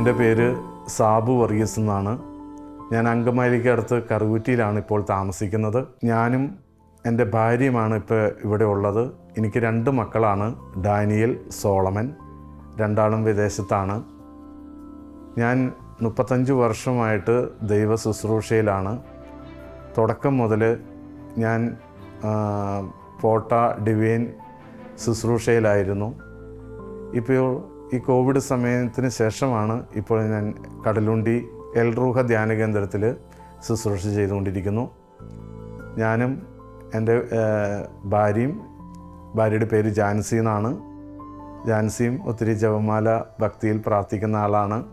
എന്റെ പേര് സാബു വർഗീസ് എന്നാണ്. ഞാൻ അങ്കമാലിക്ക് അടുത്ത് കറുകുറ്റിയിലാണ് ഇപ്പോൾ താമസിക്കുന്നത്. ഞാനും എന്റെ ഭാര്യയുമാണ് ഇപ്പോൾ ഇവിടെ ഉള്ളത്. എനിക്ക് രണ്ട് മക്കളാണ് ഡാനിയൽ സോളമൻ. രണ്ടാളും വിദേശത്താണ്. ഞാൻ മുപ്പത്തഞ്ച് വർഷമായിട്ട് ദൈവ ശുശ്രൂഷയിലാണ്. തുടക്കം മുതൽ ഞാൻ പോട്ട ഡിവൈൻ ശുശ്രൂഷയിലായിരുന്നു. ഇപ്പോൾ ഈ കോവിഡ് സമയത്തിന് ശേഷമാണ് ഇപ്പോൾ ഞാൻ കടലുണ്ടി എൽറൂഹ ധ്യാന കേന്ദ്രത്തിൽ ശുശ്രൂഷ ചെയ്തുകൊണ്ടിരിക്കുന്നു. ഞാനും എന്റെ ഭാര്യയും ഭാര്യയുടെ പേര് ജാൻസി എന്നാണ്. ജാൻസിയും ഒത്തിരി ജപമാല ഭക്തിയിൽ പ്രാർത്ഥിക്കുന്ന ആളാണ്.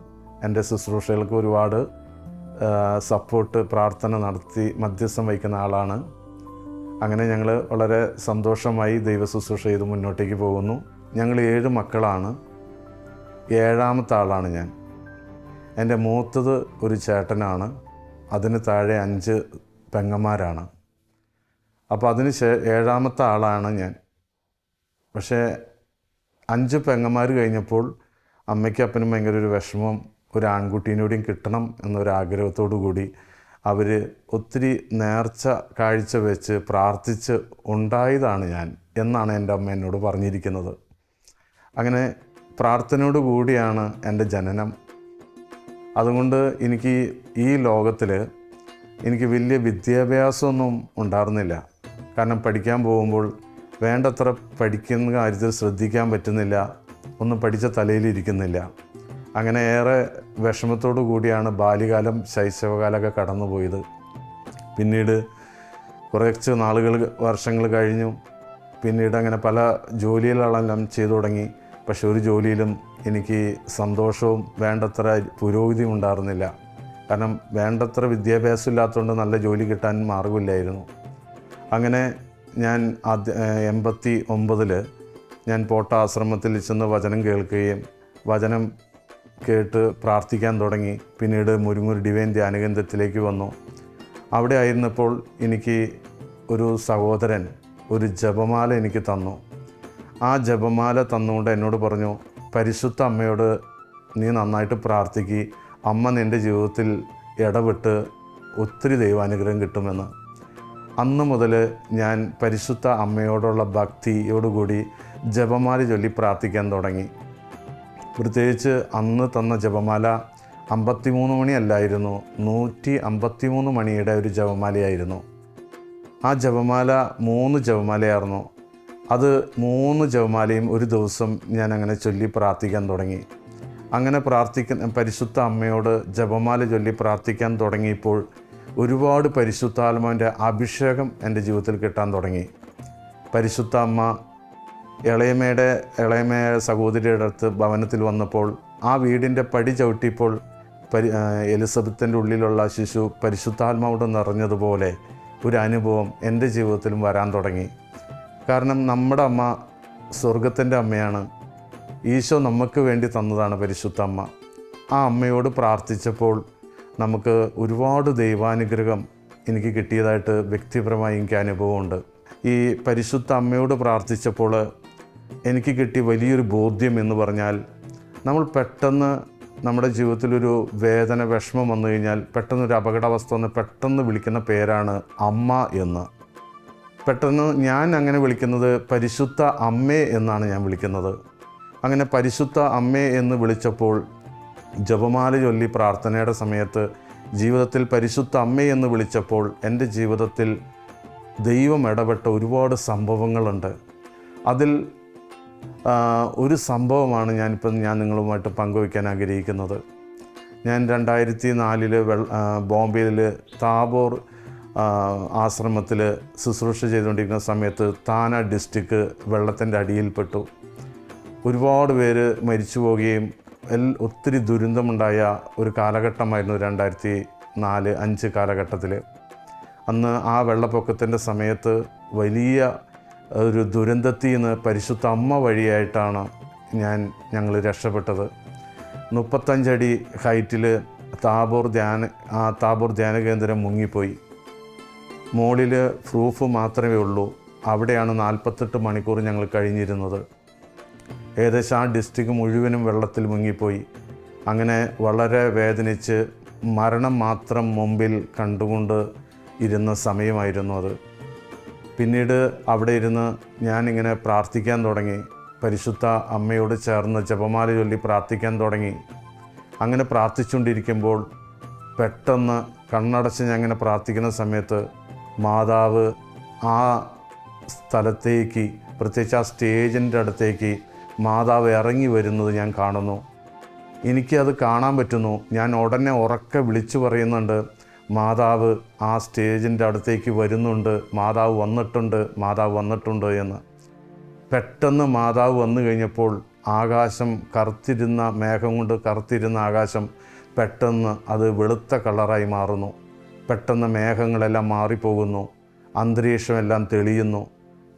എന്റെ ശുശ്രൂഷകൾക്ക് ഒരുപാട് സപ്പോർട്ട് പ്രാർത്ഥന നടത്തി മധ്യസ്ഥം വഹിക്കുന്ന ആളാണ്. അങ്ങനെ ഞങ്ങൾ വളരെ സന്തോഷമായി ദൈവ ശുശ്രൂഷ ചെയ്ത് മുന്നോട്ടേക്ക് പോകുന്നു. ഞങ്ങൾ ഏഴ് മക്കളാണ്. ഏഴാമത്തെ ആളാണ് ഞാൻ. എന്റെ മൂത്തത് ഒരു ചേട്ടനാണ്. അതിന് താഴെ അഞ്ച് പെങ്ങന്മാരാണ്. അപ്പോൾ അതിന് ശേ ഏഴാമത്തെ ആളാണ് ഞാൻ. പക്ഷേ അഞ്ച് പെങ്ങന്മാർ കഴിഞ്ഞപ്പോൾ അമ്മയ്ക്കും അപ്പനും ഭയങ്കര ഒരു വിഷമം ഒരു ആൺകുട്ടീനോടെയും കിട്ടണം എന്നൊരാഗ്രഹത്തോടു കൂടി അവർ ഒത്തിരി നേർച്ച കാഴ്ച വെച്ച് പ്രാർത്ഥിച്ച് ഉണ്ടായതാണ് ഞാൻ എന്നാണ് എന്റെ അമ്മ എന്നോട് പറഞ്ഞിരിക്കുന്നത്. അങ്ങനെ പ്രാർത്ഥനയോട് കൂടിയാണ് എന്റെ ജനനം. അതുകൊണ്ട് എനിക്ക് ഈ ലോകത്തിൽ എനിക്ക് വലിയ വിദ്യാഭ്യാസമൊന്നും ഉണ്ടായിരുന്നില്ല. കാരണം പഠിക്കാൻ പോകുമ്പോൾ വേണ്ടത്ര പഠിക്കുന്ന കാര്യത്തിൽ ശ്രദ്ധിക്കാൻ പറ്റുന്നില്ല. ഒന്നും പഠിച്ച തലയിലിരിക്കുന്നില്ല അങ്ങനെ ഏറെ വിഷമത്തോടു കൂടിയാണ് ബാല്യകാലം ശൈശവകാലമൊക്കെ കടന്നുപോയത്. പിന്നീട് കുറച്ച് നാളുകൾ വർഷങ്ങൾ കഴിഞ്ഞു. പിന്നീട് അങ്ങനെ പല ജോലികളെല്ലാം ചെയ്തു തുടങ്ങി. പക്ഷെ ഒരു ജോലിയിലും എനിക്ക് സന്തോഷവും വേണ്ടത്ര പുരോഗതിയും ഉണ്ടായിരുന്നില്ല. കാരണം വേണ്ടത്ര വിദ്യാഭ്യാസം ഇല്ലാത്തതുകൊണ്ട് നല്ല ജോലി കിട്ടാൻ മാർഗമില്ലായിരുന്നു അങ്ങനെ ഞാൻ ആദ്യ എൺപത്തി ഒമ്പതിൽ ഞാൻ പോട്ട ആശ്രമത്തിൽ ചെന്ന് വചനം കേൾക്കുകയും വചനം കേട്ട് പ്രാർത്ഥിക്കാൻ തുടങ്ങി. പിന്നീട് മുരുങ്ങൂർ ഡിവൈൻ ധ്യാനകേന്ദ്രത്തിലേക്ക് വന്നു. അവിടെ ആയിരുന്നപ്പോൾ എനിക്ക് ഒരു സഹോദരൻ ഒരു ജപമാല എനിക്ക് തന്നു. ആ ജപമാല തന്നുകൊണ്ട് എന്നോട് പറഞ്ഞു പരിശുദ്ധ അമ്മയോട് നീ നന്നായിട്ട് പ്രാർത്ഥിക്ക്. അമ്മ നിന്റെ ജീവിതത്തിൽ ഇടപെട്ട് ഒത്തിരി ദൈവാനുഗ്രഹം കിട്ടുമെന്ന്. അന്ന് മുതൽ ഞാൻ പരിശുദ്ധ അമ്മയോടുള്ള ഭക്തിയോടുകൂടി ജപമാല ചൊല്ലി പ്രാർത്ഥിക്കാൻ തുടങ്ങി. പ്രത്യേകിച്ച് അന്ന് തന്ന ജപമാല അമ്പത്തിമൂന്ന് മണിയല്ലായിരുന്നു നൂറ്റി അമ്പത്തിമൂന്ന് മണിയുടെ ഒരു ജപമാലയായിരുന്നു. ആ ജപമാല മൂന്ന് ജപമാലയായിരുന്നു. അത് മൂന്ന് ജവമാലയും ഒരു ദിവസം ഞാൻ അങ്ങനെ ചൊല്ലി പ്രാർത്ഥിക്കാൻ തുടങ്ങി. അങ്ങനെ പ്രാർത്ഥിക്കുന്ന പരിശുദ്ധ അമ്മയോട് ജപമാല ചൊല്ലി പ്രാർത്ഥിക്കാൻ തുടങ്ങിയപ്പോൾ ഒരുപാട് പരിശുദ്ധാത്മാവിന്റെ അഭിഷേകം എന്റെ ജീവിതത്തിൽ കിട്ടാൻ തുടങ്ങി. പരിശുദ്ധ അമ്മ ഇളയമയുടെ ഇളയമ സഹോദരിയുടെ അടുത്ത് ഭവനത്തിൽ വന്നപ്പോൾ ആ വീടിന്റെ പടി ചവിട്ടിയപ്പോൾ പരി എലിസബത്തിന്റെ ഉള്ളിലുള്ള ശിശു പരിശുദ്ധാത്മാവോട് നിറഞ്ഞതുപോലെ ഒരു അനുഭവം എന്റെ ജീവിതത്തിലും വരാൻ തുടങ്ങി. കാരണം നമ്മുടെ അമ്മ സ്വർഗത്തിന്റെ അമ്മയാണ്. ഈശോ നമുക്ക് വേണ്ടി തന്നതാണ് പരിശുദ്ധ അമ്മ. ആ അമ്മയോട് പ്രാർത്ഥിച്ചപ്പോൾ നമുക്ക് ഒരുപാട് ദൈവാനുഗ്രഹം എനിക്ക് കിട്ടിയതായിട്ട് വ്യക്തിപരമായി എനിക്ക് അനുഭവമുണ്ട്. ഈ പരിശുദ്ധ അമ്മയോട് പ്രാർത്ഥിച്ചപ്പോൾ എനിക്ക് കിട്ടിയ വലിയൊരു ബോധ്യം എന്ന് പറഞ്ഞാൽ നമ്മൾ പെട്ടെന്ന് നമ്മുടെ ജീവിതത്തിലൊരു വേദന വിഷമം വന്നു കഴിഞ്ഞാൽ പെട്ടെന്നൊരു അപകടാവസ്ഥ വന്ന് പെട്ടെന്ന് വിളിക്കുന്ന പേരാണ് അമ്മ എന്ന്. പെട്ടെന്ന് ഞാൻ അങ്ങനെ വിളിക്കുന്നത് പരിശുദ്ധ അമ്മേ എന്നാണ് ഞാൻ വിളിക്കുന്നത്. അങ്ങനെ പരിശുദ്ധ അമ്മേ എന്ന് വിളിച്ചപ്പോൾ ജപമാല ചൊല്ലി പ്രാർത്ഥനയുടെ സമയത്ത് ജീവിതത്തിൽ പരിശുദ്ധ അമ്മേ എന്ന് വിളിച്ചപ്പോൾ എന്റെ ജീവിതത്തിൽ ദൈവം ഇടപെട്ട ഒരുപാട് സംഭവങ്ങളുണ്ട്. അതിൽ ഒരു സംഭവമാണ് ഞാനിപ്പം ഞാൻ നിങ്ങളുമായിട്ട് പങ്കുവയ്ക്കാൻ ആഗ്രഹിക്കുന്നത്. ഞാൻ രണ്ടായിരത്തി നാലിൽ വെള്ള ബോംബെയിൽ താബോർ ആശ്രമത്തിൽ ശുശ്രൂഷ ചെയ്തുകൊണ്ടിരിക്കുന്ന സമയത്ത് താന ഡിസ്ട്രിക്ട് വെള്ളത്തിന്റെ അടിയിൽപ്പെട്ടു. ഒരുപാട് പേര് മരിച്ചു പോവുകയും എൽ ഒത്തിരി ദുരന്തമുണ്ടായ ഒരു കാലഘട്ടമായിരുന്നു രണ്ടായിരത്തി നാല് അഞ്ച് കാലഘട്ടത്തിൽ അന്ന് ആ വെള്ളപ്പൊക്കത്തിന്റെ സമയത്ത് വലിയ ഒരു ദുരന്തത്തിൽ നിന്ന് പരിശുദ്ധ അമ്മ വഴിയായിട്ടാണ് ഞാൻ ഞങ്ങൾ രക്ഷപ്പെട്ടത്. മുപ്പത്തഞ്ചടി ഹൈറ്റിൽ താബോർ ധ്യാന ആ താബോർ ധ്യാന കേന്ദ്രം മുങ്ങിപ്പോയി. മുകളിൽ പ്രൂഫ് മാത്രമേ ഉള്ളൂ. അവിടെയാണ് നാൽപ്പത്തെട്ട് മണിക്കൂർ ഞങ്ങൾ കഴിഞ്ഞിരുന്നത്. ഏകദേശം ആ ഡിസ്ട്രിക്ട് മുഴുവനും വെള്ളത്തിൽ മുങ്ങിപ്പോയി. അങ്ങനെ വളരെ വേദനിച്ച് മരണം മാത്രം മുമ്പിൽ കണ്ടുകൊണ്ട് ഇരുന്ന സമയമായിരുന്നു അത്. പിന്നീട് അവിടെ ഇരുന്ന് ഞാനിങ്ങനെ പ്രാർത്ഥിക്കാൻ തുടങ്ങി. പരിശുദ്ധ അമ്മയോട് ചേർന്ന് ജപമാല ചൊല്ലി പ്രാർത്ഥിക്കാൻ തുടങ്ങി. അങ്ങനെ പ്രാർത്ഥിച്ചുകൊണ്ടിരിക്കുമ്പോൾ പെട്ടെന്ന് കണ്ണടച്ച് ഞാൻ അങ്ങനെ പ്രാർത്ഥിക്കുന്ന സമയത്ത് മാതാവ് ആ സ്ഥലത്തേക്ക് പ്രത്യേകിച്ച് ആ സ്റ്റേജിന്റെ അടുത്തേക്ക് മാതാവ് ഇറങ്ങി വരുന്നത് ഞാൻ കാണുന്നു. എനിക്കത് കാണാൻ പറ്റുന്നു. ഞാൻ ഉടനെ ഉറക്കെ വിളിച്ചു പറയുന്നുണ്ട് മാതാവ് ആ സ്റ്റേജിന്റെ അടുത്തേക്ക് വരുന്നുണ്ട്. മാതാവ് വന്നിട്ടുണ്ട് മാതാവ് വന്നിട്ടുണ്ട് എന്ന്. പെട്ടെന്ന് മാതാവ് വന്നു കഴിഞ്ഞപ്പോൾ ആകാശം കറുത്തിരുന്ന മേഘം കൊണ്ട് കറുത്തിരുന്ന ആകാശം പെട്ടെന്ന് അത് വെളുത്ത കളറായി മാറുന്നു. പെട്ടെന്ന് മേഘങ്ങളെല്ലാം മാറിപ്പോകുന്നു. അന്തരീക്ഷമെല്ലാം തെളിയുന്നു.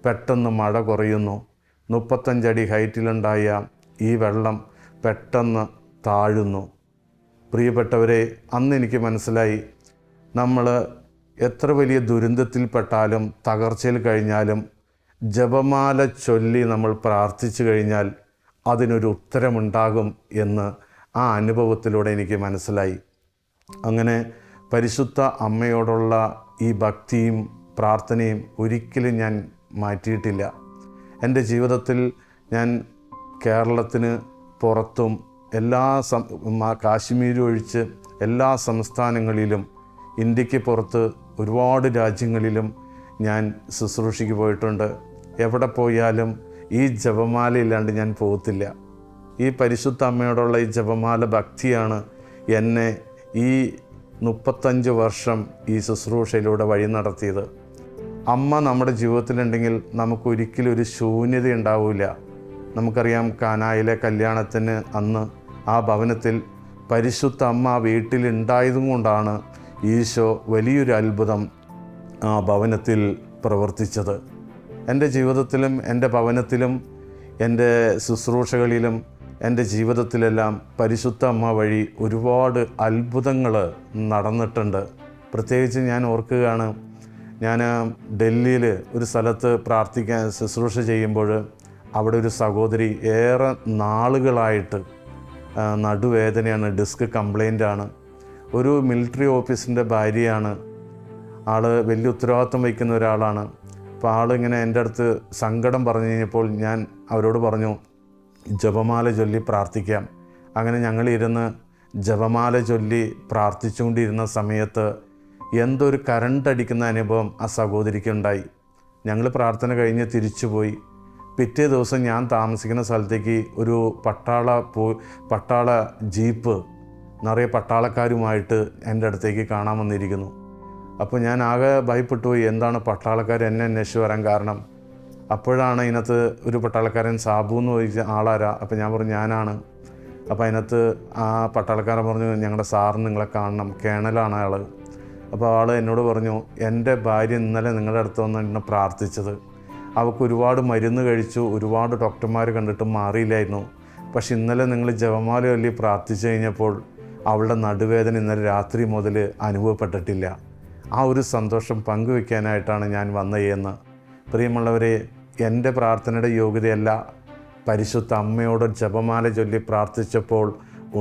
പെട്ടെന്ന് മഴ കുറയുന്നു. മുപ്പത്തഞ്ചടി ഹൈറ്റിലുണ്ടായ ഈ വെള്ളം പെട്ടെന്ന് താഴുന്നു. പ്രിയപ്പെട്ടവരെ അന്ന് എനിക്ക് മനസ്സിലായി. നമ്മൾ എത്ര വലിയ ദുരന്തത്തിൽപ്പെട്ടാലും തകർച്ചയിൽ കഴിഞ്ഞാലും ജപമാല ചൊല്ലി നമ്മൾ പ്രാർത്ഥിച്ചു കഴിഞ്ഞാൽ അതിനൊരു ഉത്തരമുണ്ടാകും എന്ന് ആ അനുഭവത്തിലൂടെ എനിക്ക് മനസ്സിലായി. അങ്ങനെ പരിശുദ്ധ അമ്മയോടുള്ള ഈ ഭക്തിയും പ്രാർത്ഥനയും ഒരിക്കലും ഞാൻ മാറ്റിയിട്ടില്ല. എന്റെ ജീവിതത്തിൽ ഞാൻ കേരളത്തിന് പുറത്തും എല്ലാ സം കാശ്മീരും ഒഴിച്ച് എല്ലാ സംസ്ഥാനങ്ങളിലും ഇന്ത്യയ്ക്ക് പുറത്ത് ഒരുപാട് രാജ്യങ്ങളിലും ഞാൻ ശുശ്രൂഷയ്ക്ക് പോയിട്ടുണ്ട്. എവിടെ പോയാലും ഈ ജപമാല ഇല്ലാണ്ട് ഞാൻ പോകത്തില്ല. ഈ പരിശുദ്ധ അമ്മയോടുള്ള ഈ ജപമാല ഭക്തിയാണ് എന്നെ ഈ മുപ്പത്തഞ്ച് വർഷം ഈ ശുശ്രൂഷയിലൂടെ വഴി നടത്തിയത്. അമ്മ നമ്മുടെ ജീവിതത്തിലുണ്ടെങ്കിൽ നമുക്കൊരിക്കലും ഒരു ശൂന്യത ഉണ്ടാവില്ല നമുക്കറിയാം കാനായിലെ കല്യാണത്തിന് അന്ന് ആ ഭവനത്തിൽ പരിശുദ്ധ അമ്മ ആ വീട്ടിലുണ്ടായതും കൊണ്ടാണ് ഈശോ വലിയൊരു അത്ഭുതം ആ ഭവനത്തിൽ പ്രവർത്തിച്ചത്. എന്റെ ജീവിതത്തിലും എന്റെ ഭവനത്തിലും എന്റെ ശുശ്രൂഷകളിലും എന്റെ ജീവിതത്തിലെല്ലാം പരിശുദ്ധ അമ്മ വഴി ഒരുപാട് അത്ഭുതങ്ങൾ നടന്നിട്ടുണ്ട്. പ്രത്യേകിച്ച് ഞാൻ ഓർക്കുകയാണ് ഞാൻ ഡൽഹിയിൽ ഒരു സ്ഥലത്ത് പ്രാർത്ഥിക്കാൻ ശുശ്രൂഷ ചെയ്യുമ്പോൾ അവിടെ ഒരു സഹോദരി ഏറെ നാളുകളായിട്ട് നടുവേദനയാണ് ഡിസ്ക് കംപ്ലൈന്റാണ് ഒരു മിലിറ്ററി ഓഫീസിന്റെ ഭാര്യയാണ്. ആൾ വലിയ ഉത്തരവാദിത്വം വഹിക്കുന്ന ഒരാളാണ്. അപ്പോൾ ആളിങ്ങനെ എന്റെ അടുത്ത് സങ്കടം പറഞ്ഞു കഴിഞ്ഞപ്പോൾ ഞാൻ അവരോട് പറഞ്ഞു ജപമാല ചൊല്ലി പ്രാർത്ഥിക്കാം. അങ്ങനെ ഞങ്ങളിരുന്ന് ജപമാല ചൊല്ലി പ്രാർത്ഥിച്ചുകൊണ്ടിരുന്ന സമയത്ത് എന്തൊരു കരണ്ടടിക്കുന്ന അനുഭവം ആ സഹോദരിക്കുണ്ടായി ഞങ്ങൾ പ്രാർത്ഥന കഴിഞ്ഞ് തിരിച്ചുപോയി. പിറ്റേ ദിവസം ഞാൻ താമസിക്കുന്ന സ്ഥലത്തേക്ക് ഒരു പട്ടാള പോ പട്ടാള ജീപ്പ് നിറയെ പട്ടാളക്കാരുമായിട്ട് എന്റെ അടുത്തേക്ക് കാണാൻ വന്നിരിക്കുന്നു. അപ്പോൾ ഞാൻ ആകെ ഭയപ്പെട്ടു പോയി. എന്താണ് പട്ടാളക്കാർ എന്നെ അന്വേഷിച്ച് വരാൻ കാരണം? അപ്പോഴാണ് അതിനകത്ത് ഒരു പട്ടാളക്കാരൻ സാബു എന്ന് ചോദിച്ച ആളാരാ. അപ്പം ഞാൻ പറഞ്ഞു ഞാനാണ്. അപ്പോൾ അതിനകത്ത് ആ പട്ടാളക്കാരൻ പറഞ്ഞു ഞങ്ങളുടെ സാറിന് നിങ്ങളെ കാണണം കേണലാണ് അയാൾ അപ്പോൾ ആൾ എന്നോട് പറഞ്ഞു എന്റെ ഭാര്യ ഇന്നലെ നിങ്ങളുടെ അടുത്ത് വന്ന് എന്നെ പ്രാർത്ഥിച്ചത്. അവൾക്ക് ഒരുപാട് മരുന്ന് കഴിച്ചു ഒരുപാട് ഡോക്ടർമാർ കണ്ടിട്ട് മാറിയില്ലായിരുന്നു. പക്ഷെ ഇന്നലെ നിങ്ങൾ ജപമാല ചൊല്ലി പ്രാർത്ഥിച്ചു കഴിഞ്ഞപ്പോൾ അവളുടെ നടുവേദന ഇന്നലെ രാത്രി മുതൽ അനുഭവപ്പെട്ടിട്ടില്ല. ആ ഒരു സന്തോഷം പങ്കുവെക്കാനായിട്ടാണ് ഞാൻ വന്നതെന്ന് പ്രിയമുള്ളവരെ എന്റെ പ്രാർത്ഥനയുടെ യോഗ്യതയല്ല. പരിശുദ്ധ അമ്മയോട് ജപമാല ചൊല്ലി പ്രാർത്ഥിച്ചപ്പോൾ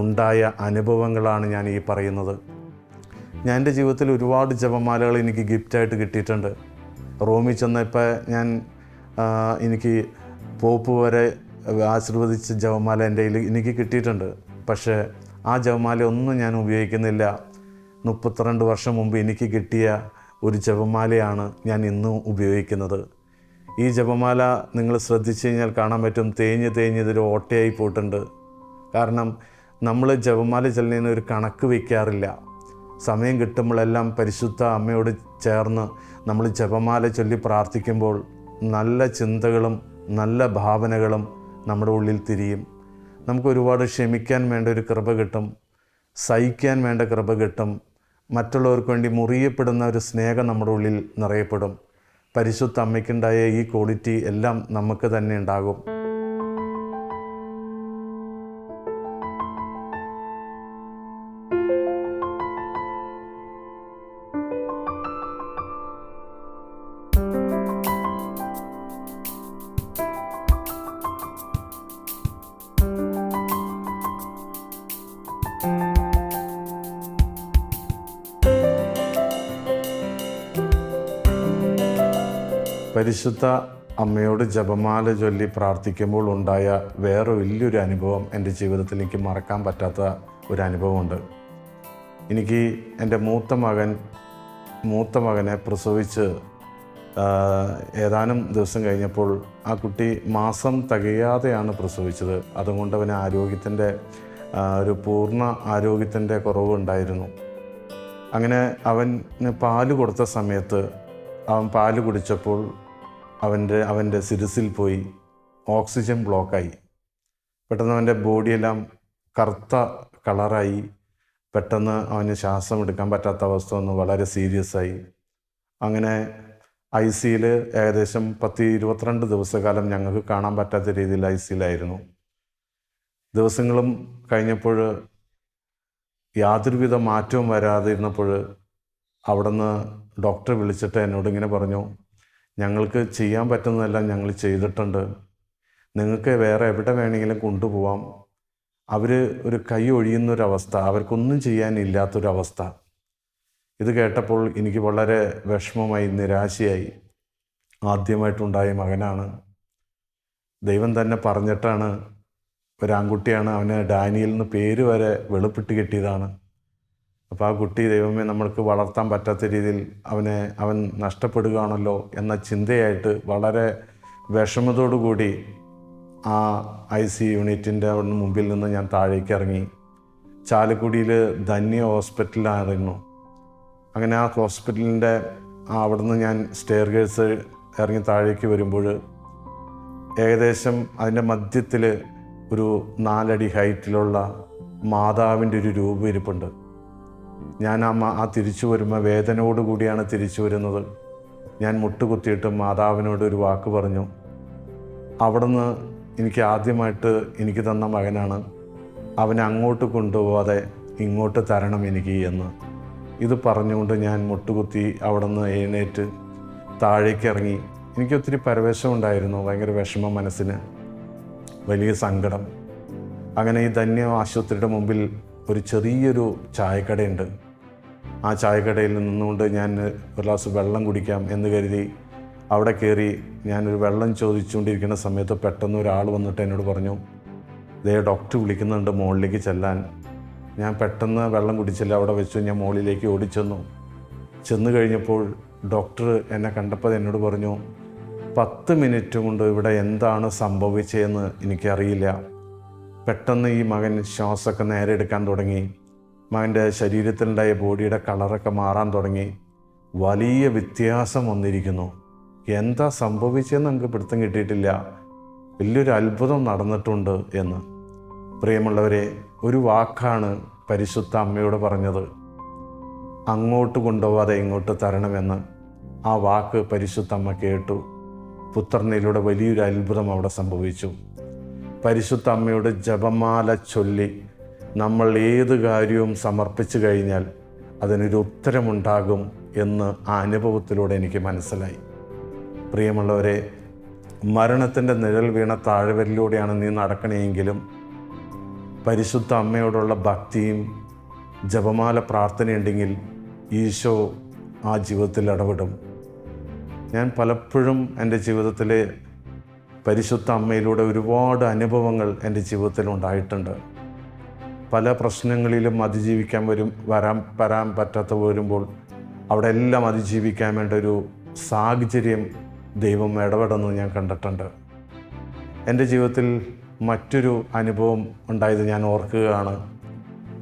ഉണ്ടായ അനുഭവങ്ങളാണ് ഞാൻ ഈ പറയുന്നത്. ഞാൻ എന്റെ ജീവിതത്തിൽ ഒരുപാട് ജപമാലകൾ എനിക്ക് ഗിഫ്റ്റായിട്ട് കിട്ടിയിട്ടുണ്ട്. റോമിൽ ചെന്നപ്പോൾ ഞാൻ എനിക്ക് പോപ്പ് വരെ ആശീർവദിച്ച ജപമാല എന്റെ കയ്യിൽ എനിക്ക് കിട്ടിയിട്ടുണ്ട്. പക്ഷേ ആ ജപമാല ഒന്നും ഞാൻ ഉപയോഗിക്കുന്നില്ല. മുപ്പത്തിരണ്ട് വർഷം മുമ്പ് എനിക്ക് കിട്ടിയ ഒരു ജപമാലയാണ് ഞാൻ ഇന്നും ഉപയോഗിക്കുന്നത്. ഈ ജപമാല നിങ്ങൾ ശ്രദ്ധിച്ചു കഴിഞ്ഞാൽ കാണാൻ പറ്റും. തേഞ്ഞ് തേഞ്ഞ് ഇതൊരു ഓട്ടയായി പോയിട്ടുണ്ട്. കാരണം നമ്മൾ ജപമാല ചെല്ലുന്നതിന് ഒരു കണക്ക് വയ്ക്കാറില്ല സമയം കിട്ടുമ്പോഴെല്ലാം പരിശുദ്ധ അമ്മയോട് ചേർന്ന് നമ്മൾ ജപമാല ചൊല്ലി പ്രാർത്ഥിക്കുമ്പോൾ നല്ല ചിന്തകളും നല്ല ഭാവനകളും നമ്മുടെ ഉള്ളിൽ തിരിയും. നമുക്ക് ഒരുപാട് ക്ഷമിക്കാൻ വേണ്ട ഒരു കൃപ കിട്ടും. സഹിക്കാൻ വേണ്ട കൃപ കിട്ടും. മറ്റുള്ളവർക്ക് വേണ്ടി മുറിയപ്പെടുന്ന ഒരു സ്നേഹം നമ്മുടെ ഉള്ളിൽ നിറയപ്പെടും. പരിശുദ്ധ അമ്മയ്ക്കുണ്ടായ ഈ ക്വാളിറ്റി എല്ലാം നമുക്ക് തന്നെ ഉണ്ടാകും. പരിശുദ്ധ അമ്മയോട് ജപമാല ചൊല്ലി പ്രാർത്ഥിക്കുമ്പോൾ ഉണ്ടായ വേറെ വലിയൊരു അനുഭവം എന്റെ ജീവിതത്തിൽ എനിക്ക് മറക്കാൻ പറ്റാത്ത ഒരു അനുഭവമുണ്ട്. എനിക്ക് എന്റെ മൂത്ത മകൻ മൂത്ത മകനെ പ്രസവിച്ച് ഏതാനും ദിവസം കഴിഞ്ഞപ്പോൾ ആ കുട്ടി മാസം തികയാതെയാണ് പ്രസവിച്ചത്. അതുകൊണ്ട് അവന് ആരോഗ്യത്തിന്റെ ഒരു പൂർണ ആരോഗ്യത്തിന്റെ കുറവുണ്ടായിരുന്നു അങ്ങനെ അവന് പാൽ കൊടുത്ത സമയത്ത് അവൻ പാൽ കുടിച്ചപ്പോൾ അവന്റെ അവന്റെ സിരസിൽ പോയി ഓക്സിജൻ ബ്ലോക്കായി. പെട്ടെന്ന് അവന്റെ ബോഡിയെല്ലാം കറുത്ത കളറായി. പെട്ടെന്ന് അവന് ശ്വാസം എടുക്കാൻ പറ്റാത്ത അവസ്ഥ വന്നു വളരെ സീരിയസ് ആയി. അങ്ങനെ ഐ സിയിൽ ഏകദേശം പത്ത് ഇരുപത്തിരണ്ട് ദിവസക്കാലം ഞങ്ങൾക്ക് കാണാൻ പറ്റാത്ത രീതിയിൽ ഐ സിയിലായിരുന്നു. ദിവസങ്ങളും കഴിഞ്ഞപ്പോൾ യാതൊരുവിധ മാറ്റവും വരാതെ ഇരുന്നപ്പോൾ അവിടുന്ന് ഡോക്ടറെ വിളിച്ചിട്ട് എന്നോട് ഇങ്ങനെ പറഞ്ഞു ഞങ്ങൾക്ക് ചെയ്യാൻ പറ്റുന്നതെല്ലാം ഞങ്ങൾ ചെയ്തിട്ടുണ്ട്. നിങ്ങൾക്ക് വേറെ എവിടെ വേണമെങ്കിലും കൊണ്ടുപോവാം. അവർ ഒരു കൈ ഒഴിയുന്നൊരവസ്ഥ അവർക്കൊന്നും ചെയ്യാനില്ലാത്തൊരവസ്ഥ. ഇത് കേട്ടപ്പോൾ എനിക്ക് വളരെ വിഷമമായി നിരാശയായി. ആദ്യമായിട്ടുണ്ടായ മകനാണ്. ദൈവം തന്നെ പറഞ്ഞിട്ടാണ് ഒരാൺകുട്ടിയാണ് അവന് ഡാനിയിൽ നിന്ന് പേര് വരെ വെളുപ്പിട്ട് കിട്ടിയതാണ്. അപ്പോൾ ആ കുട്ടി ദൈവമേ നമ്മൾക്ക് വളർത്താൻ പറ്റാത്ത രീതിയിൽ അവനെ അവൻ നഷ്ടപ്പെടുകയാണല്ലോ എന്ന ചിന്തയായിട്ട് വളരെ വിഷമത്തോടു കൂടി ആ ഐ സി യൂണിറ്റിന്റെ മുമ്പിൽ നിന്ന് ഞാൻ താഴേക്ക് ഇറങ്ങി. ചാലക്കുടിയിൽ ധന്യ ഹോസ്പിറ്റലായിരുന്നു. അങ്ങനെ ആ ഹോസ്പിറ്റലിന്റെ നിന്ന് ഞാൻ സ്റ്റെയർ ഗേഴ്സ് ഇറങ്ങി താഴേക്ക് വരുമ്പോൾ ഏകദേശം അതിന്റെ മധ്യത്തിൽ ഒരു നാലടി ഹൈറ്റിലുള്ള മാതാവിന്റെ ഒരു രൂപം ഇരിപ്പുണ്ട്. ഞാൻ ആ ആ തിരിച്ചു വരുമ്പോൾ വേദനയോട് കൂടിയാണ് തിരിച്ചു വരുന്നത്. ഞാൻ മുട്ടുകുത്തിയിട്ട് മാതാവിനോട് ഒരു വാക്ക് പറഞ്ഞു. അവിടുന്ന് എനിക്ക് ആദ്യമായിട്ട് എനിക്ക് തന്ന മകനാണ്. അവനെ അങ്ങോട്ട് കൊണ്ടുപോവാതെ ഇങ്ങോട്ട് തരണം എനിക്ക് എന്ന്. ഇത് പറഞ്ഞുകൊണ്ട് ഞാൻ മുട്ടുകുത്തി അവിടുന്ന് എഴുന്നേറ്റ് താഴേക്ക് ഇറങ്ങി എനിക്ക് ഒത്തിരി പരവേശം ഉണ്ടായിരുന്നു ഭയങ്കര വിഷമം മനസ്സിന്. വലിയ സങ്കടം. അങ്ങനെ ഈ ധന്യ ആശുപത്രിയുടെ മുമ്പിൽ ഒരു ചെറിയൊരു ചായക്കടയുണ്ട്. ആ ചായക്കടയിൽ നിന്നുകൊണ്ട് ഞാൻ ഒരു ഗ്ലാസ് വെള്ളം കുടിക്കാം എന്ന് കരുതി അവിടെ കയറി ഞാനൊരു വെള്ളം ചോദിച്ചുകൊണ്ടിരിക്കുന്ന സമയത്ത് പെട്ടെന്ന് ഒരാൾ വന്നിട്ട് എന്നോട് പറഞ്ഞു ദേ ഡോക്ടർ വിളിക്കുന്നുണ്ട് മുകളിലേക്ക് ചെല്ലാൻ. ഞാൻ പെട്ടെന്ന് വെള്ളം കുടിച്ചില്ല അവിടെ വെച്ചു ഞാൻ മുകളിലേക്ക് ഓടിച്ചെന്നു. ചെന്ന് കഴിഞ്ഞപ്പോൾ ഡോക്ടർ എന്നെ കണ്ടപ്പോൾ എന്നോട് പറഞ്ഞു പത്ത് മിനിറ്റ് കൊണ്ട് ഇവിടെ എന്താണ് സംഭവിച്ചതെന്ന് എനിക്കറിയില്ല. പെട്ടെന്ന് ഈ മകൻ ശ്വാസമൊക്കെ നേരെ എടുക്കാൻ തുടങ്ങി. മകന്റെ ശരീരത്തിലുണ്ടായ ബോഡിയുടെ കളറൊക്കെ മാറാൻ തുടങ്ങി. വലിയ വ്യത്യാസം വന്നിരിക്കുന്നു. എന്താ സംഭവിച്ചതെന്ന് നമുക്ക് പിടുത്തം കിട്ടിയിട്ടില്ല. വലിയൊരു അത്ഭുതം നടന്നിട്ടുണ്ട് എന്ന്. പ്രിയമുള്ളവരെ ഒരു വാക്കാണ് പരിശുദ്ധ അമ്മയോട് പറഞ്ഞത്. അങ്ങോട്ട് കൊണ്ടുപോവാതെ ഇങ്ങോട്ട് തരണമെന്ന്. ആ വാക്ക് പരിശുദ്ധ അമ്മ കേട്ടു. പുത്രനിലൂടെ വലിയൊരു അത്ഭുതം അവിടെ സംഭവിച്ചു. പരിശുദ്ധ അമ്മയുടെ ജപമാല ചൊല്ലി നമ്മൾ ഏത് കാര്യവും സമർപ്പിച്ചു കഴിഞ്ഞാൽ അതിനൊരു ഉത്തരമുണ്ടാകും എന്ന് ആ അനുഭവത്തിലൂടെ എനിക്ക് മനസ്സിലായി. പ്രിയമുള്ളവരെ മരണത്തിന്റെ നിഴൽ വീണ താഴ്വരയിലൂടെയാണ് നീ നടക്കണമെങ്കിലും പരിശുദ്ധ അമ്മയോടുള്ള ഭക്തിയും ജപമാല പ്രാർത്ഥനയുണ്ടെങ്കിൽ ഈശോ ആ ജീവിതത്തിൽ ഇടപെടും. ഞാൻ പലപ്പോഴും എന്റെ ജീവിതത്തിലെ പരിശുദ്ധ അമ്മയിലൂടെ ഒരുപാട് അനുഭവങ്ങൾ എന്റെ ജീവിതത്തിൽ ഉണ്ടായിട്ടുണ്ട്. പല പ്രശ്നങ്ങളിലും അതിജീവിക്കാൻ വരും വരാൻ വരാൻ പറ്റാത്ത വരുമ്പോൾ അവിടെ എല്ലാം അതിജീവിക്കാൻ വേണ്ട ഒരു സാഹചര്യം ദൈവം ഇടപെടുന്നത് ഞാൻ കണ്ടിട്ടുണ്ട്. എന്റെ ജീവിതത്തിൽ മറ്റൊരു അനുഭവം ഉണ്ടായത് ഞാൻ ഓർക്കുകയാണ്.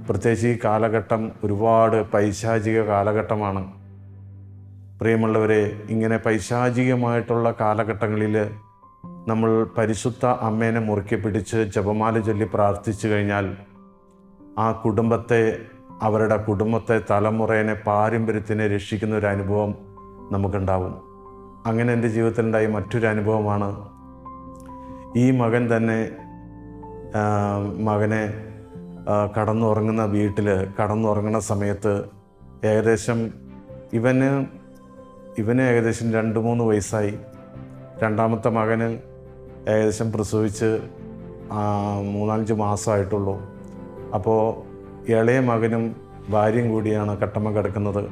പ്രത്യേകിച്ച് ഈ കാലഘട്ടം ഒരുപാട് പൈശാചിക കാലഘട്ടമാണ്. പ്രിയമുള്ളവരെ ഇങ്ങനെ പൈശാചികമായിട്ടുള്ള കാലഘട്ടങ്ങളിൽ നമ്മൾ പരിശുദ്ധ അമ്മേനെ മുറുക്കി പിടിച്ച് ജപമാല ചൊല്ലി പ്രാർത്ഥിച്ചു കഴിഞ്ഞാൽ ആ കുടുംബത്തെ അവരുടെ കുടുംബത്തെ തലമുറേനെ പാരമ്പര്യത്തിനെ രക്ഷിക്കുന്ന ഒരു അനുഭവം നമുക്കുണ്ടാവും. അങ്ങനെ എന്റെ ജീവിതത്തിലുണ്ടായ മറ്റൊരു അനുഭവമാണ്. ഈ മകൻ തന്നെ മകനെ കടന്നുറങ്ങുന്ന വീട്ടിൽ കടന്നുറങ്ങുന്ന സമയത്ത് ഏകദേശം ഇവന് ഇവന് ഏകദേശം രണ്ട് മൂന്ന് വയസ്സായി. രണ്ടാമത്തെ മകന് ഏകദേശം പ്രസവിച്ച് മൂന്നാലഞ്ച് മാസമായിട്ടുള്ളൂ. അപ്പോൾ ഇളയ മകനും ഭാര്യയും കൂടിയാണ് കട്ടമ്മ കിടക്കുന്നത്.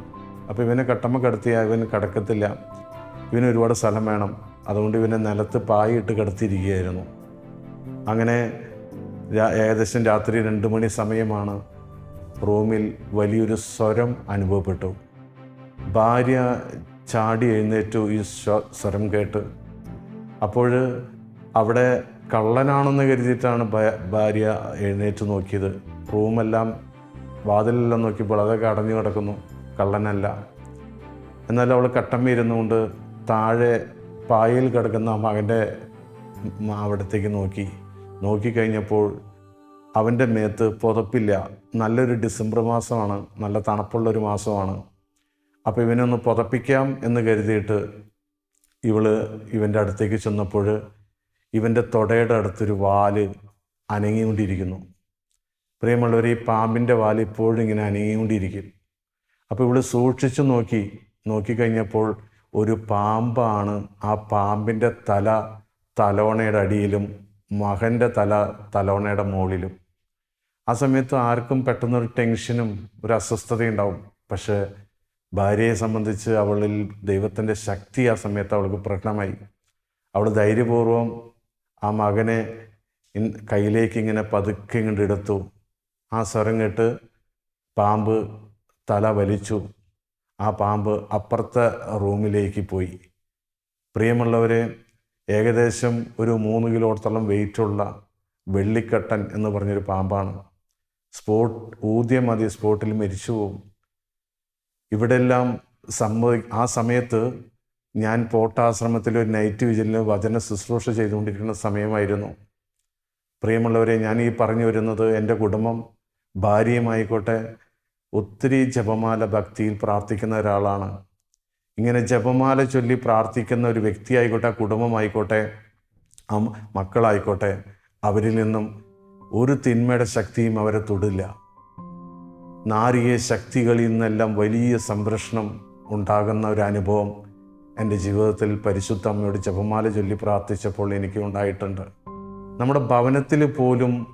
അപ്പോൾ ഇവനെ കട്ടമ്മ കിടത്തിയാൽ ഇവൻ കിടക്കത്തില്ല. ഇവന് ഒരുപാട് സ്ഥലം വേണം. അതുകൊണ്ട് ഇവനെ നിലത്ത് പായിട്ട് കിടത്തിയിരിക്കുകയായിരുന്നു. അങ്ങനെ ഏകദേശം രാത്രി രണ്ട് മണി സമയമാണ് റൂമിൽ വലിയൊരു സ്വരം അനുഭവപ്പെട്ടു. ഭാര്യ ചാടി എഴുന്നേറ്റു ഈ സ്വ- സ്വരം കേട്ട്. അപ്പോൾ അവിടെ കള്ളനാണെന്ന് കരുതിയിട്ടാണ് ഭാര്യ എഴുന്നേറ്റ് നോക്കിയത്. റൂമെല്ലാം വാതിലെല്ലാം നോക്കിയപ്പോൾ അതൊക്കെ അടഞ്ഞു കിടക്കുന്നു. കള്ളനല്ല. എന്നാൽ അവൾ കട്ടമ്മ ഇരുന്നുകൊണ്ട് താഴെ പായയിൽ കിടക്കുന്ന മകന്റെ അവിടത്തേക്ക് നോക്കി. നോക്കിക്കഴിഞ്ഞപ്പോൾ അവന്റെ മേത്ത് പുതപ്പില്ല. നല്ലൊരു ഡിസംബർ മാസമാണ്. നല്ല തണുപ്പുള്ളൊരു മാസമാണ്. അപ്പോൾ ഇവനൊന്ന് പുതപ്പിക്കാം എന്ന് കരുതിയിട്ട് ഇവൾ ഇവന്റെ അടുത്തേക്ക് ചെന്നപ്പോൾ ഇവന്റെ തൊടയുടെ അടുത്തൊരു വാൽ അനങ്ങിക്കൊണ്ടിരിക്കുന്നു. പ്രിയമുള്ളവർ ഈ പാമ്പിന്റെ വാൽ ഇപ്പോഴും ഇങ്ങനെ അനങ്ങിക്കൊണ്ടിരിക്കും. അപ്പോൾ ഇവിടെ സൂക്ഷിച്ചു നോക്കി നോക്കിക്കഴിഞ്ഞപ്പോൾ ഒരു പാമ്പാണ് ആ പാമ്പിന്റെ തല തലോണയുടെ അടിയിലും മകന്റെ തല തലോണയുടെ മുകളിലും. ആ സമയത്ത് ആർക്കും പെട്ടെന്നൊരു ടെൻഷനും ഒരു അസ്വസ്ഥതയും ഉണ്ടാവും. പക്ഷേ ഭാര്യയെ സംബന്ധിച്ച് അവളിൽ ദൈവത്തിന്റെ ശക്തി ആ സമയത്ത് അവൾക്ക് പ്രകടമായി. അവൾ ധൈര്യപൂർവം ആ മകനെ കയ്യിലേക്ക് ഇങ്ങനെ പതുക്കെ ഇങ്ങോട്ട് എടുത്തു. ആ സ്വരം കേട്ട് പാമ്പ് തല വലിച്ചു. ആ പാമ്പ് അപ്പുറത്തെ റൂമിലേക്ക് പോയി. പ്രിയമുള്ളവരെ ഏകദേശം ഒരു മൂന്ന് കിലോത്തോളം വെയിറ്റുള്ള വെള്ളിക്കട്ടൻ എന്ന് പറഞ്ഞൊരു പാമ്പാണ്. സ്പോട്ട് ഊദ്യം മതി സ്പോട്ടിൽ മരിച്ചു പോകും ഇവിടെ എല്ലാം സംഭവി ആ സമയത്ത് ഞാൻ പോട്ടാശ്രമത്തിൽ ഒരു നൈറ്റ് വിജിലിന് വചന ശുശ്രൂഷ ചെയ്തുകൊണ്ടിരിക്കുന്ന സമയമായിരുന്നു. പ്രിയമുള്ളവരെ ഞാൻ ഈ പറഞ്ഞു വരുന്നത് എന്റെ കുടുംബം ഭാര്യയുമായിക്കോട്ടെ ഒത്തിരി ജപമാല ഭക്തിയിൽ പ്രാർത്ഥിക്കുന്ന ഒരാളാണ്. ഇങ്ങനെ ജപമാല ചൊല്ലി പ്രാർത്ഥിക്കുന്ന ഒരു വ്യക്തിയായിക്കോട്ടെ കുടുംബമായിക്കോട്ടെ മക്കളായിക്കോട്ടെ അവരിൽ നിന്നും ഒരു തിന്മയുടെ ശക്തിയും അവരെ തൊടില്ല. നാരിയ ശക്തികളിൽ നിന്നെല്ലാം വലിയ സംരക്ഷണം ഉണ്ടാകുന്ന ഒരു അനുഭവം എന്റെ ജീവിതത്തിൽ പരിശുദ്ധ അമ്മയോട് ജപമാല ചൊല്ലി പ്രാർത്ഥിച്ചപ്പോൾ എനിക്ക് ഉണ്ടായിട്ടുണ്ട്. നമ്മുടെ ഭവനത്തിൽ പോലും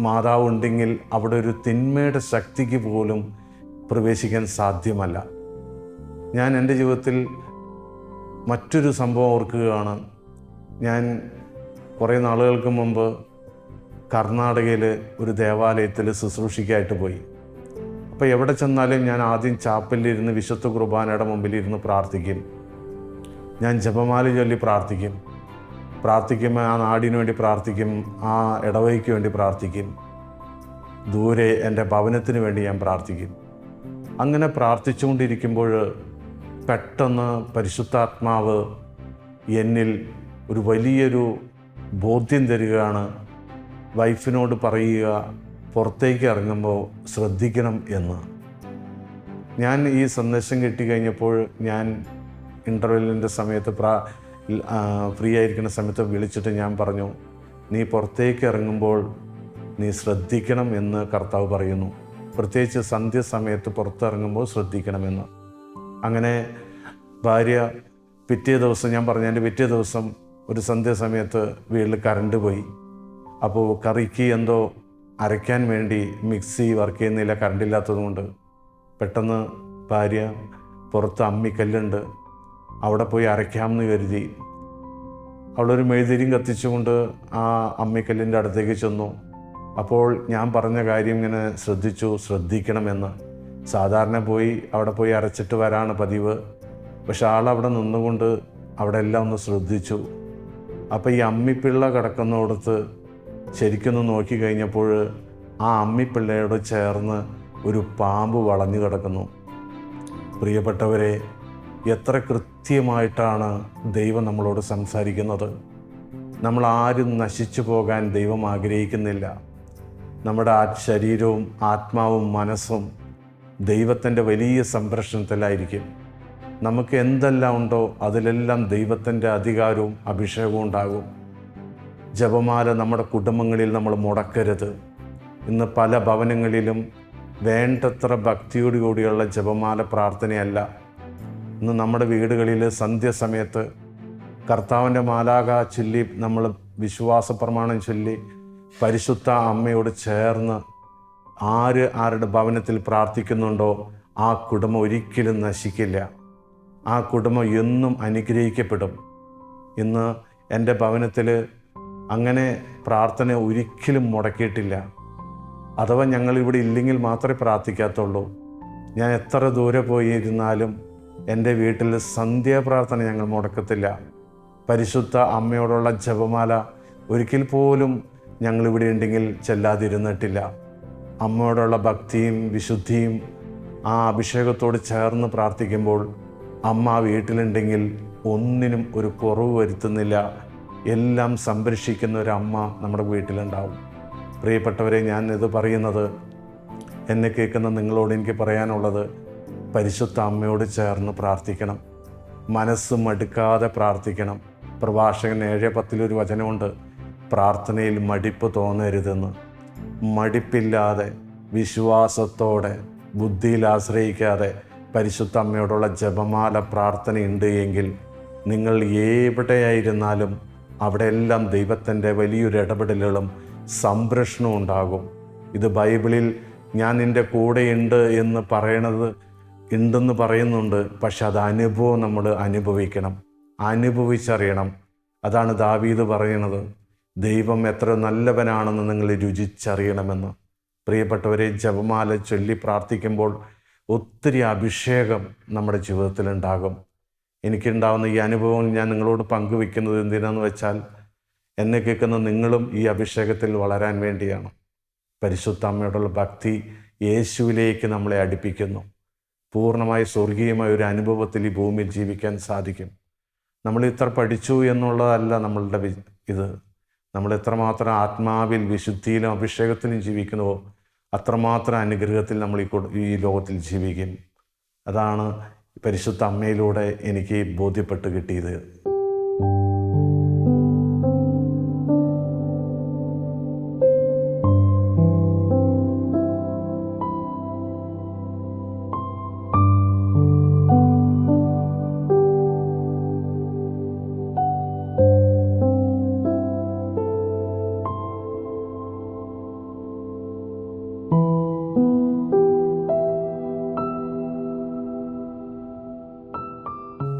മാതാവ് ഉണ്ടെങ്കിൽ അവിടെ ഒരു തിന്മയുടെ ശക്തിക്ക് പോലും പ്രവേശിക്കാൻ സാധ്യമല്ല. ഞാൻ എന്റെ ജീവിതത്തിൽ മറ്റൊരു സംഭവം ഓർക്കുകയാണ്. ഞാൻ കുറേ നാളുകൾക്ക് മുമ്പ് കർണാടകയിൽ ഒരു ദേവാലയത്തിൽ ശുശ്രൂഷിക്കായിട്ട് പോയി. അപ്പോൾ എവിടെ ചെന്നാലും ഞാൻ ആദ്യം ചാപ്പലിലിരുന്ന് വിശുദ്ധ കുർബാനയുടെ മുമ്പിലിരുന്ന് പ്രാർത്ഥിക്കും. ഞാൻ ജപമാല ചൊല്ലി പ്രാർത്ഥിക്കും. പ്രാർത്ഥിക്കുമ്പോൾ ആ നാടിനു വേണ്ടി പ്രാർത്ഥിക്കും ആ ഇടവയ്ക്ക് വേണ്ടി പ്രാർത്ഥിക്കും. ദൂരെ എന്റെ ഭവനത്തിന് വേണ്ടി ഞാൻ പ്രാർത്ഥിക്കും. അങ്ങനെ പ്രാർത്ഥിച്ചുകൊണ്ടിരിക്കുമ്പോൾ പെട്ടെന്ന് പരിശുദ്ധാത്മാവ് എന്നിൽ ഒരു വലിയൊരു ബോധ്യം തരികയാണ്. വൈഫിനോട് പറയുക പുറത്തേക്ക് ഇറങ്ങുമ്പോൾ ശ്രദ്ധിക്കണം എന്ന്. ഞാൻ ഈ സന്ദേശം കിട്ടിക്കഴിഞ്ഞപ്പോൾ ഞാൻ ഇന്റർവെല്ലിന്റെ സമയത്ത് പ്രാ ഫ്രീ ആയിരിക്കുന്ന സമയത്ത് വിളിച്ചിട്ട് ഞാൻ പറഞ്ഞു നീ പുറത്തേക്ക് ഇറങ്ങുമ്പോൾ നീ ശ്രദ്ധിക്കണം എന്ന് കർത്താവ് പറയുന്നു. പ്രത്യേകിച്ച് സന്ധ്യ സമയത്ത് പുറത്തിറങ്ങുമ്പോൾ ശ്രദ്ധിക്കണമെന്ന് അങ്ങനെ ഭാര്യ പിറ്റേ ദിവസം ഞാൻ പറഞ്ഞു എന്റെ പിറ്റേ ദിവസം ഒരു സന്ധ്യ സമയത്ത് വീട്ടിൽ കറണ്ട് പോയി. അപ്പോൾ കറിക്ക് എന്തോ അരയ്ക്കാൻ വേണ്ടി മിക്സി വർക്ക് ചെയ്യുന്നില്ല കറണ്ടില്ലാത്തതുകൊണ്ട് പെട്ടെന്ന് ഭാര്യ പുറത്ത് അമ്മിക്കല്ലുണ്ട്. അവിടെ പോയി അരയ്ക്കാമെന്ന് കരുതി. അവളൊരു മെഴുതിരിയും കത്തിച്ചുകൊണ്ട് ആ അമ്മിക്കല്ലിന്റെ അടുത്തേക്ക് ചെന്നു. അപ്പോൾ ഞാൻ പറഞ്ഞ കാര്യം ഇങ്ങനെ ശ്രദ്ധിച്ചു ശ്രദ്ധിക്കണമെന്ന്. സാധാരണ പോയി അവിടെ പോയി അരച്ചിട്ട് വരാണ് പതിവ്. പക്ഷെ ആളവിടെ നിന്നുകൊണ്ട് അവിടെ എല്ലാം ഒന്ന് ശ്രദ്ധിച്ചു. അപ്പോൾ ഈ അമ്മിപ്പിള്ള കിടക്കുന്നിടത്ത് ശരിക്കൊന്ന് നോക്കിക്കഴിഞ്ഞപ്പോൾ ആ അമ്മിപ്പിള്ളയോട് ചേർന്ന് ഒരു പാമ്പ് വളഞ്ഞു കിടക്കുന്നു. പ്രിയപ്പെട്ടവരെ എത്ര കൃത്യമായിട്ടാണ് ദൈവം നമ്മളോട് സംസാരിക്കുന്നത്? നമ്മൾ ആരും നശിച്ചു പോകാൻ ദൈവം ആഗ്രഹിക്കുന്നില്ല. നമ്മുടെ ആ ശരീരവും ആത്മാവും മനസ്സും ദൈവത്തിന്റെ വലിയ സംരക്ഷണത്തിലായിരിക്കും. നമുക്ക് എന്തെല്ലാം ഉണ്ടോ അതിലെല്ലാം ദൈവത്തിന്റെ അധികാരവും അഭിഷേകവും ഉണ്ടാകും. ജപമാല നമ്മുടെ കുടുംബങ്ങളിൽ നമ്മൾ മുടക്കരുത്. ഇന്ന് പല ഭവനങ്ങളിലും വേണ്ടത്ര ഭക്തിയോടുകൂടിയുള്ള ജപമാല പ്രാർത്ഥനയല്ല. ഇന്ന് നമ്മുടെ വീടുകളിൽ സന്ധ്യസമയത്ത് കർത്താവിന്റെ മാലാക ചൊല്ലി നമ്മൾ വിശ്വാസ പ്രമാണം ചൊല്ലി പരിശുദ്ധ അമ്മയോട് ചേർന്ന് ആര് ആരുടെ ഭവനത്തിൽ പ്രാർത്ഥിക്കുന്നുണ്ടോ ആ കുടുംബം ഒരിക്കലും നശിക്കില്ല. ആ കുടുംബം എന്നും അനുഗ്രഹിക്കപ്പെടും. ഇന്ന് എന്റെ ഭവനത്തിൽ അങ്ങനെ പ്രാർത്ഥന ഒരിക്കലും മുടക്കിയിട്ടില്ല. അഥവാ ഞങ്ങളിവിടെ ഇല്ലെങ്കിൽ മാത്രമേ പ്രാർത്ഥിക്കാത്തുള്ളൂ. ഞാൻ എത്ര ദൂരെ പോയി ഇരുന്നാലും എന്റെ വീട്ടിൽ സന്ധ്യാപ്രാർത്ഥന ഞങ്ങൾ മുടക്കത്തില്ല. പരിശുദ്ധ അമ്മയോടുള്ള ജപമാല ഒരിക്കൽ പോലും ഞങ്ങളിവിടെ ഉണ്ടെങ്കിൽ ചെല്ലാതിരുന്നിട്ടില്ല. അമ്മയോടുള്ള ഭക്തിയും വിശുദ്ധിയും ആ അഭിഷേകത്തോട് ചേർന്ന് പ്രാർത്ഥിക്കുമ്പോൾ അമ്മ വീട്ടിലുണ്ടെങ്കിൽ ഒന്നിനും ഒരു കുറവ് വരുത്തുന്നില്ല. എല്ലാം സംരക്ഷിക്കുന്ന ഒരു അമ്മ നമ്മുടെ വീട്ടിലുണ്ടാവും. പ്രിയപ്പെട്ടവരെ ഞാൻ ഇത് പറയുന്നത് എന്നെ കേൾക്കുന്ന നിങ്ങളോട് എനിക്ക് പറയാനുള്ളത് പരിശുദ്ധ അമ്മയോട് ചേർന്ന് പ്രാർത്ഥിക്കണം. മനസ്സ് മടുക്കാതെ പ്രാർത്ഥിക്കണം. പ്രഭാഷകൻ ഏഴ് പത്തിലൊരു വചനമുണ്ട് പ്രാർത്ഥനയിൽ മടിപ്പ് തോന്നരുതെന്ന്. മടിപ്പില്ലാതെ വിശ്വാസത്തോടെ ബുദ്ധിയിൽ ആശ്രയിക്കാതെ പരിശുദ്ധ അമ്മയോടുള്ള ജപമാല പ്രാർത്ഥനയുണ്ട് എങ്കിൽ നിങ്ങൾ എവിടെയായിരുന്നാലും അവിടെയെല്ലാം ദൈവത്തിന്റെ വലിയൊരു ഇടപെടലുകളും സംരക്ഷണവും ഉണ്ടാകും. ഇത് ബൈബിളിൽ ഞാൻ നിന്റെ കൂടെയുണ്ട് എന്ന് പറയണത് ഉണ്ടെന്ന് പറയുന്നുണ്ട് പക്ഷെ അത് അനുഭവം നമ്മൾ അനുഭവിക്കണം. അനുഭവിച്ചറിയണം. അതാണ് ദാവീദ് പറയുന്നത്. ദൈവം എത്ര നല്ലവനാണെന്ന് നിങ്ങൾ രുചിച്ചറിയണമെന്ന്. പ്രിയപ്പെട്ടവരെ ജപമാല ചൊല്ലി പ്രാർത്ഥിക്കുമ്പോൾ ഒത്തിരി അഭിഷേകം നമ്മുടെ ജീവിതത്തിലുണ്ടാകും എനിക്കുണ്ടാവുന്ന ഈ അനുഭവങ്ങൾ ഞാൻ നിങ്ങളോട് പങ്കുവെക്കുന്നത് എന്തിനാന്ന് വെച്ചാൽ എന്നെ കേൾക്കുന്ന നിങ്ങളും ഈ അഭിഷേകത്തിൽ വളരാൻ വേണ്ടിയാണ്. പരിശുദ്ധ അമ്മയോടുള്ള ഭക്തി യേശുവിലേക്ക് നമ്മളെ അടുപ്പിക്കുന്നു. പൂർണമായി സ്വർഗീയമായ ഒരു അനുഭവത്തിൽ ഈ ഭൂമിയിൽ ജീവിക്കാൻ സാധിക്കും. നമ്മൾ ഇത്ര പഠിച്ചു എന്നുള്ളതല്ല നമ്മളുടെ ഇത്. നമ്മൾ എത്രമാത്രം ആത്മാവിൽ വിശുദ്ധിയിലും അഭിഷേകത്തിലും ജീവിക്കുന്നുവോ അത്രമാത്രം അനുഗ്രഹത്തിൽ നമ്മൾ ഈ ഈ ലോകത്തിൽ ജീവിക്കും. അതാണ് പരിശുദ്ധ അമ്മയിലൂടെ എനിക്ക് ബോധ്യപ്പെട്ട് കിട്ടിയത്.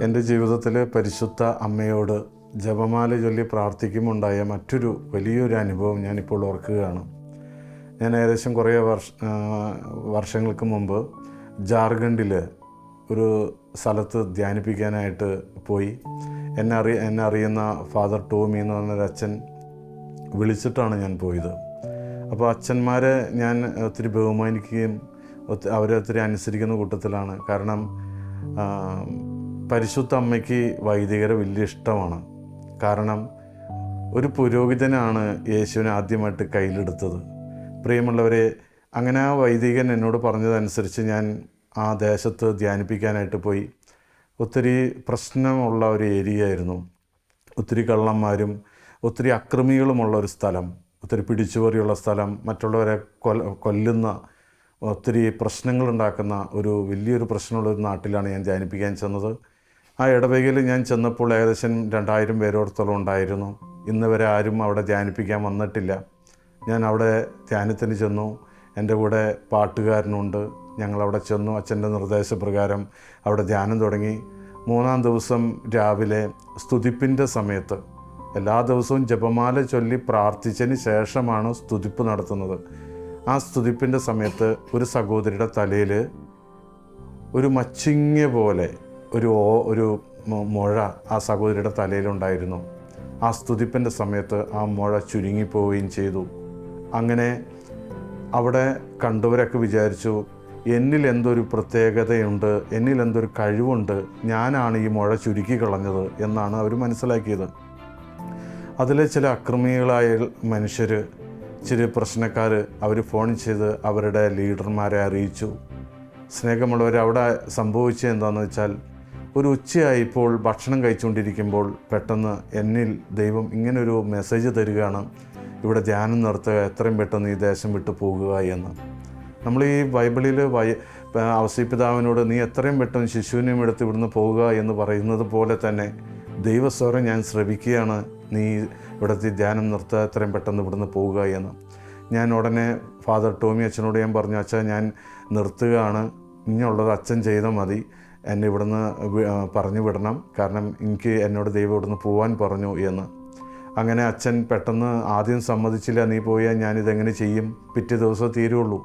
എന്റെ ജീവിതത്തിലെ പരിശുദ്ധ അമ്മയോട് ജപമാല ചൊല്ലി പ്രാർത്ഥിക്കുമുണ്ടായ മറ്റൊരു വലിയൊരു അനുഭവം ഞാനിപ്പോൾ ഓർക്കുകയാണ്. ഞാൻ ഏകദേശം കുറേ വർഷ വർഷങ്ങൾക്ക് മുമ്പ് ജാർഖണ്ഡിൽ ഒരു സ്ഥലത്ത് ധ്യാനിപ്പിക്കാനായിട്ട് പോയി. എന്നെ അറി എന്നെ അറിയുന്ന ഫാദർ ടോമി എന്ന് പറഞ്ഞൊരു അച്ഛൻ വിളിച്ചിട്ടാണ് ഞാൻ പോയത്. അപ്പോൾ അച്ഛന്മാരെ ഞാൻ ഒത്തിരി ബഹുമാനിക്കുകയും അവരെ ഒത്തിരി അനുസരിക്കുന്ന കൂട്ടത്തിലാണ്. കാരണം പരിശുദ്ധ അമ്മയ്ക്ക് വൈദികരെ വലിയ ഇഷ്ടമാണ്. കാരണം ഒരു പുരോഹിതനാണ് യേശുവിനെ ആദ്യമായിട്ട് കയ്യിലെടുത്തത്. പ്രിയമുള്ളവരെ അങ്ങനെ ആ വൈദികൻ എന്നോട് പറഞ്ഞതനുസരിച്ച് ഞാൻ ആ ദേശത്ത് ധ്യാനിപ്പിക്കാനായിട്ട് പോയി. ഒത്തിരി പ്രശ്നമുള്ള ഒരു ഏരിയ ആയിരുന്നു ഒത്തിരി കള്ളന്മാരും ഒത്തിരി അക്രമികളുമുള്ള ഒരു സ്ഥലം ഒത്തിരി പിടിച്ചുപറിയുള്ള സ്ഥലം മറ്റുള്ളവരെ കൊല കൊല്ലുന്ന ഒത്തിരി പ്രശ്നങ്ങളുണ്ടാക്കുന്ന ഒരു വലിയൊരു പ്രശ്നമുള്ള ഒരു നാട്ടിലാണ് ഞാൻ ധ്യാനിപ്പിക്കാൻ ചെന്നത്. ആ ഇടവകയിൽ ഞാൻ ചെന്നപ്പോൾ ഏകദേശം രണ്ടായിരം പേരോടത്തോളം ഉണ്ടായിരുന്നു. ഇന്ന് വരെ ആരും അവിടെ ധ്യാനിപ്പിക്കാൻ വന്നിട്ടില്ല. ഞാൻ അവിടെ ധ്യാനത്തിന് ചെന്നു. എന്റെ കൂടെ പാട്ടുകാരനുണ്ട്. ഞങ്ങളവിടെ ചെന്നു. അച്ഛന്റെ നിർദ്ദേശപ്രകാരം അവിടെ ധ്യാനം തുടങ്ങി. മൂന്നാം ദിവസം രാവിലെ സ്തുതിപ്പിന്റെ സമയത്ത് എല്ലാ ദിവസവും ജപമാല ചൊല്ലി പ്രാർത്ഥിച്ചതിന് ശേഷമാണ് സ്തുതിപ്പ് നടത്തുന്നത്. ആ സ്തുതിപ്പിന്റെ സമയത്ത് ഒരു സഹോദരിയുടെ തലയിൽ ഒരു മച്ചിങ്ങ പോലെ ഒരു ഒരു മുഴ ആ സഹോദരിയുടെ തലയിലുണ്ടായിരുന്നു. ആ സ്തുതിപ്പിന്റെ സമയത്ത് ആ മുഴ ചുരുങ്ങിപ്പോവുകയും ചെയ്തു. അങ്ങനെ അവിടെ കണ്ടവരൊക്കെ വിചാരിച്ചു എന്നിൽ എന്തൊരു പ്രത്യേകതയുണ്ട് എന്നിൽ എന്തൊരു കഴിവുണ്ട് ഞാനാണ് ഈ മുഴ ചുരുക്കി കളഞ്ഞത് എന്നാണ് അവർ മനസ്സിലാക്കിയത്. അതിലെ ചില അക്രമികളായ മനുഷ്യർ ചില പ്രശ്നക്കാർ അവർ ഫോൺ ചെയ്ത് അവരുടെ ലീഡർമാരെ അറിയിച്ചു. സ്നേഹമുള്ളവർ അവിടെ സംഭവിച്ചത് എന്താണെന്ന് വെച്ചാൽ ഒരു ഉച്ചയായിപ്പോൾ ഭക്ഷണം കഴിച്ചുകൊണ്ടിരിക്കുമ്പോൾ പെട്ടെന്ന് എന്നിൽ ദൈവം ഇങ്ങനൊരു മെസ്സേജ് തരികയാണ്. ഇവിടെ ധ്യാനം നടത്തുക എത്രയും പെട്ടെന്ന് ഈ ദേശം വിട്ടു പോകുക എന്ന്. നമ്മൾ ഈ ബൈബിളിൽ വൈ അവസിപിതാവിനോട് നീ എത്രയും പെട്ടെന്ന് ശിശുവിനെയും എടുത്ത് ഇവിടുന്ന് പോവുക എന്ന് പറയുന്നത് പോലെ തന്നെ ദൈവസ്വരം ഞാൻ ശ്രവിക്കുകയാണ്. നീ ഇവിടുത്തെ ധ്യാനം നിർത്തുക എത്രയും പെട്ടെന്ന് ഇവിടുന്ന് പോവുക എന്ന്. ഞാൻ ഉടനെ ഫാദർ ടോമി അച്ഛനോട് ഞാൻ പറഞ്ഞു അച്ഛാ ഞാൻ നിർത്തുകയാണ്. ഇനിയുള്ളത് അച്ഛൻ ചെയ്താൽ മതി. എന്നെ ഇവിടുന്ന് പറഞ്ഞു വിടണം. കാരണം എനിക്ക് എന്നോട് ദൈവം ഇവിടുന്ന് പോവാൻ പറഞ്ഞു എന്ന്. അങ്ങനെ അച്ഛൻ പെട്ടെന്ന് ആദ്യം സമ്മതിച്ചില്ല നീ പോയാൽ ഞാനിതെങ്ങനെ ചെയ്യും? പിറ്റേ ദിവസം തീരുള്ളൂ.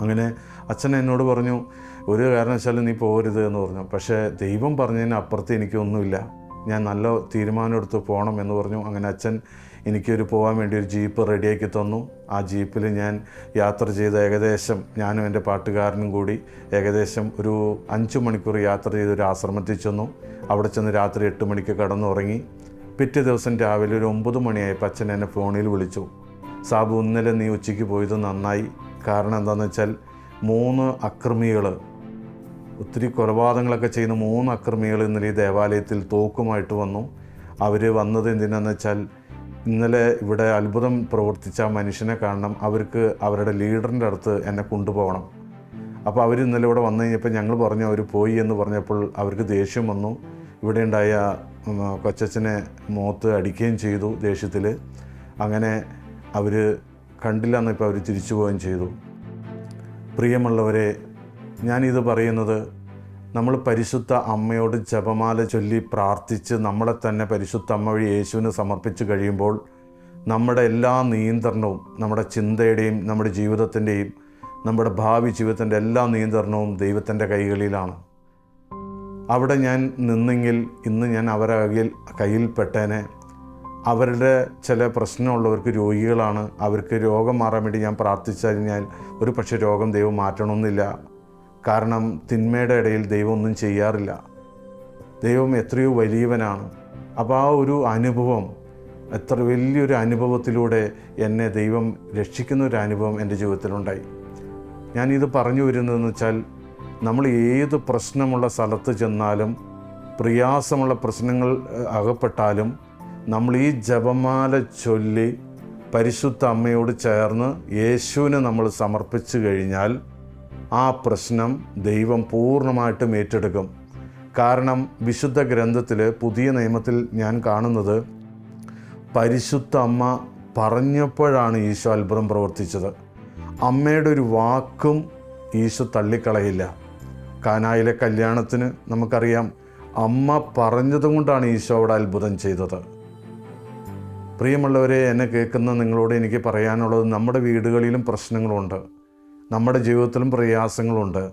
അങ്ങനെ അച്ഛൻ എന്നോട് പറഞ്ഞു ഒരു കാരണവശാലും നീ പോകരുത് എന്ന് പറഞ്ഞു. പക്ഷേ ദൈവം പറഞ്ഞതിന് അപ്പുറത്ത് എനിക്കൊന്നുമില്ല. ഞാൻ നല്ല തീരുമാനം എടുത്ത് പോകണം എന്ന് പറഞ്ഞു. അങ്ങനെ അച്ഛൻ എനിക്കൊരു പോകാൻ വേണ്ടി ഒരു ജീപ്പ് റെഡിയാക്കി തന്നു. ആ ജീപ്പിൽ ഞാൻ യാത്ര ചെയ്ത് ഏകദേശം ഞാനും എന്റെ പാട്ടുകാരനും കൂടി ഏകദേശം ഒരു അഞ്ച് മണിക്കൂർ യാത്ര ചെയ്ത് ഒരു ആശ്രമത്തിൽ ചെന്നു. അവിടെ ചെന്ന് രാത്രി എട്ട് മണിക്ക് കടന്നുറങ്ങി. പിറ്റേ ദിവസം രാവിലെ ഒരു ഒമ്പത് മണിയായപ്പോൾ അച്ഛൻ എന്നെ ഫോണിൽ വിളിച്ചു. സാബു ഇന്നലെ നീ ഉച്ചയ്ക്ക് പോയത് നന്നായി. കാരണം എന്താണെന്ന് വെച്ചാൽ മൂന്ന് അക്രമികൾ ഒത്തിരി കൊലപാതകങ്ങളൊക്കെ ചെയ്യുന്ന മൂന്ന് അക്രമികൾ ഇന്നലെ ഈ ദേവാലയത്തിൽ തോക്കുമായിട്ട് വന്നു. അവർ വന്നത് എന്തിനാന്ന് വെച്ചാൽ ഇന്നലെ ഇവിടെ അത്ഭുതം പ്രവർത്തിച്ച മനുഷ്യനെ കാണണം. അവർക്ക് അവരുടെ ലീഡറിന്റെ അടുത്ത് എന്നെ കൊണ്ടുപോകണം. അപ്പോൾ അവർ ഇന്നലെ ഇവിടെ വന്നു കഴിഞ്ഞപ്പോൾ ഞങ്ങൾ പറഞ്ഞു അവർ പോയി എന്ന് പറഞ്ഞപ്പോൾ അവർക്ക് ദേഷ്യം വന്നു. ഇവിടെ ഉണ്ടായ കൊച്ചച്ഛനെ മുഖത്ത് അടിക്കുകയും ചെയ്തു ദേഷ്യത്തിൽ. അങ്ങനെ അവർ കണ്ടില്ല എന്നിപ്പോൾ അവർ തിരിച്ചു പോവുകയും ചെയ്തു. പ്രിയമുള്ളവരെ ഞാനിത് പറയുന്നത് നമ്മൾ പരിശുദ്ധ അമ്മയോട് ജപമാല ചൊല്ലി പ്രാർത്ഥിച്ച് നമ്മളെ തന്നെ പരിശുദ്ധ അമ്മ വഴി യേശുവിന് സമർപ്പിച്ച് കഴിയുമ്പോൾ നമ്മുടെ എല്ലാ നിയന്ത്രണവും നമ്മുടെ ചിന്തയുടെയും നമ്മുടെ ജീവിതത്തിന്റെയും നമ്മുടെ ഭാവി ജീവിതത്തിന്റെ എല്ലാ നിയന്ത്രണവും ദൈവത്തിന്റെ കൈകളിലാണ്. അവിടെ ഞാൻ നിന്നെങ്കിൽ ഇന്ന് ഞാൻ അവരെ കയ്യിൽ കയ്യിൽപ്പെട്ടേനെ. അവരുടെ ചില പ്രശ്നമുള്ളവർക്ക് രോഗികളാണ്. അവർക്ക് രോഗം മാറാൻ വേണ്ടി ഞാൻ പ്രാർത്ഥിച്ചു കഴിഞ്ഞാൽ ഒരു പക്ഷേ രോഗം ദൈവം മാറ്റണമെന്നില്ല. കാരണം തിന്മയുടെ ഇടയിൽ ദൈവം ഒന്നും ചെയ്യാറില്ല. ദൈവം എത്രയോ വലിയവനാണ്. അപ്പോൾ ആ ഒരു അനുഭവം എത്ര വലിയൊരു അനുഭവത്തിലൂടെ എന്നെ ദൈവം രക്ഷിക്കുന്ന ഒരു അനുഭവം എന്റെ ജീവിതത്തിലുണ്ടായി. ഞാനിത് പറഞ്ഞു വരുന്നതെന്ന് വെച്ചാൽ നമ്മൾ ഏത് പ്രശ്നമുള്ള സ്ഥലത്ത് ചെന്നാലും പ്രയാസമുള്ള പ്രശ്നങ്ങൾ അകപ്പെട്ടാലും നമ്മൾ ഈ ജപമാല ചൊല്ലി പരിശുദ്ധ അമ്മയോട് ചേർന്ന് യേശുവിനെ നമ്മൾ സമർപ്പിച്ചു കഴിഞ്ഞാൽ ആ പ്രശ്നം ദൈവം പൂർണമായിട്ടും ഏറ്റെടുക്കും. കാരണം വിശുദ്ധ ഗ്രന്ഥത്തിൽ പുതിയ നിയമത്തിൽ ഞാൻ കാണുന്നത് പരിശുദ്ധ അമ്മ പറഞ്ഞപ്പോഴാണ് ഈശോ അത്ഭുതം പ്രവർത്തിച്ചത്. അമ്മയുടെ ഒരു വാക്കും ഈശോ തള്ളിക്കളയില്ല. കാനായിലെ കല്യാണത്തിന് നമുക്കറിയാം അമ്മ പറഞ്ഞതുകൊണ്ടാണ് ഈശോ അവിടെ അത്ഭുതം ചെയ്തത്. പ്രിയമുള്ളവരെ എന്നെ കേൾക്കുന്ന നിങ്ങളോട് എനിക്ക് പറയാനുള്ളത് നമ്മുടെ വീടുകളിലും പ്രശ്നങ്ങളുണ്ട്. നമ്മുടെ ജീവിതത്തിലും പ്രയാസങ്ങളുണ്ട്.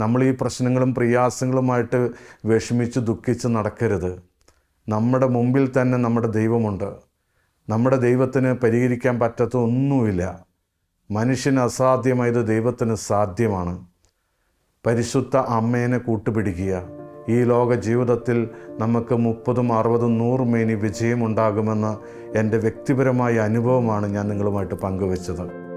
നമ്മൾ ഈ പ്രശ്നങ്ങളും പ്രയാസങ്ങളുമായിട്ട് വിഷമിച്ച് ദുഃഖിച്ച് നടക്കരുത്. നമ്മുടെ മുമ്പിൽ തന്നെ നമ്മുടെ ദൈവമുണ്ട്. നമ്മുടെ ദൈവത്തിന് പരിഹരിക്കാൻ പറ്റാത്ത ഒന്നുമില്ല മനുഷ്യന് അസാധ്യമായത് ദൈവത്തിന് സാധ്യമാണ്. പരിശുദ്ധ അമ്മേനെ കൂട്ടുപിടിക്കുക. ഈ ലോക ജീവിതത്തിൽ നമുക്ക് മുപ്പതും അറുപതും നൂറും മേനി വിജയമുണ്ടാകുമെന്ന് എന്റെ വ്യക്തിപരമായ അനുഭവമാണ് ഞാൻ നിങ്ങളുമായിട്ട് പങ്കുവച്ചത്.